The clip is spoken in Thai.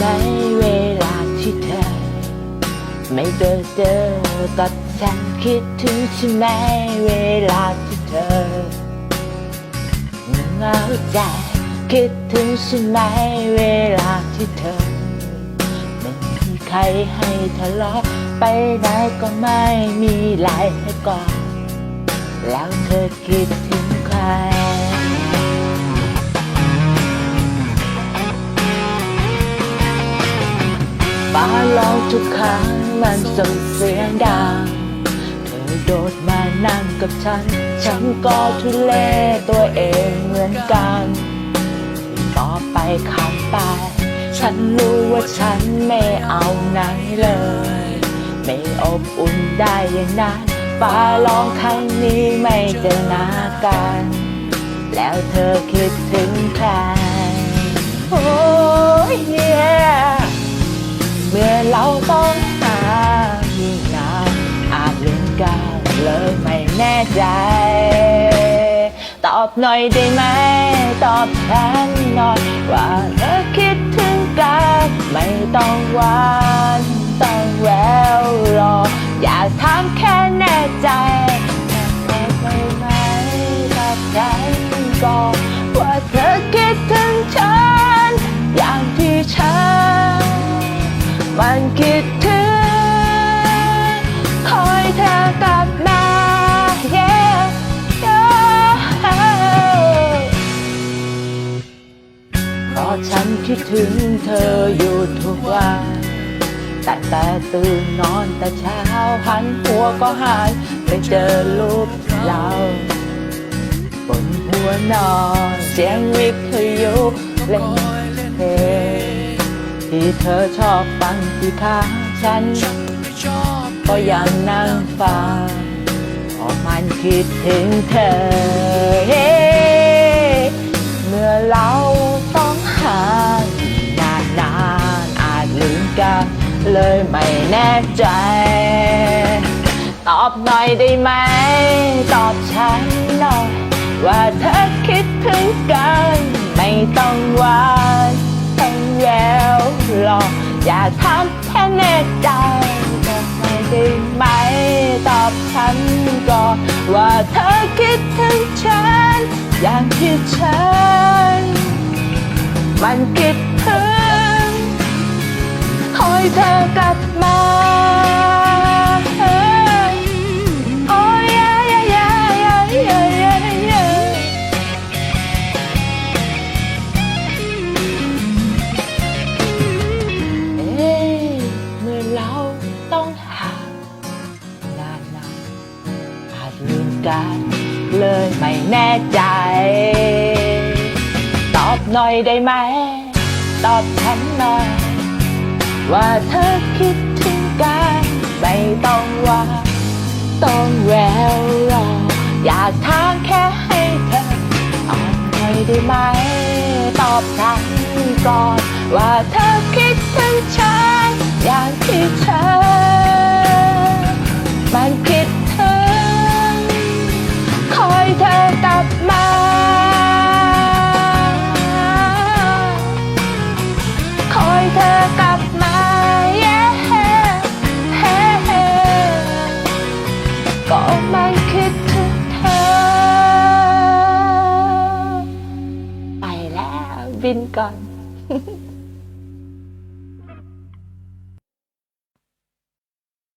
ในเวลาที่เธอ ไม่เดินเจอก็ฉันคิดถึงใช่ไหมเวลาที่เธอเหงาใจคิดถึงใช่ไหมเวลาที่เธอ ไม่มีใครให้ทะเลาะไปไหนก็ไม่มีไหลให้กอดแล้วเธอคิดถึงใคร ฟ้าร้องทุกครั้งมันส่งเสียงดัง เธอโดดมานั่งกับฉัน ฉันก็ทุเลตัวเองเหมือนกันต่อไปคำไป ฉันรู้ว่าฉันไม่เอาไหนเลย ไม่อบอุ่นได้อย่างนั้นฟ้าร้องครั้งนี้ไม่เจอหน้ากัน แล้วเธอคิดถึงใครโอ้ แน่ใจ ตอบหน่อยได้ไหม ตอบฉันหน่อย ว่าเธอคิดถึงกันไม่ต้องหวานต้องแววรอ อยากถามแค่แน่ใจตอบได้ไหมตอบฉันก่อนว่าเธอคิดถึงฉันอย่างที่ฉันมันคิดถึง ราะฉันคิดถึงเธออยู่ทุกวันแตั้งแต่ตื่นนอนแต่เช้าหันหัวก็หันไปเจอรูปเราบนหัวนอนเสียงวิทยุเล่นเพลงที่เธอชอบฟังที่ข้างฉัน ก็ยังนั่งฟังเพราะมันคิดถึงเธอเฮ้เมื่อเรา กันเลยไม่แน่ใจ ตอบหน่อยได้ไหม ตอบฉันหน่อย ว่าเธอคิดถึงกัน ไม่ต้องหวานต้องแววหรอกอยากถามแค่แน่ใจบอกหน่อยได้ไหม ตอบฉันก่อนว่าเธอคิดถึงฉัน อย่างที่ฉัน ยเธอกลับมาโอ้ยยยยยยยยยยเอ๊ะเมื่อเราต้องห่างนานๆอาจลืมกันเลยไม่แน่ใจ ตอบหน่อยได้ไหม ตอบฉันหน่อย ว่าเธอคิดถึงกันไม่ต้องว่าต้องแววรออยากถามแค่ให้เธอออบหน่อยได้ไหม ตอบฉันก่อนว่าเธอคิด บินก่อน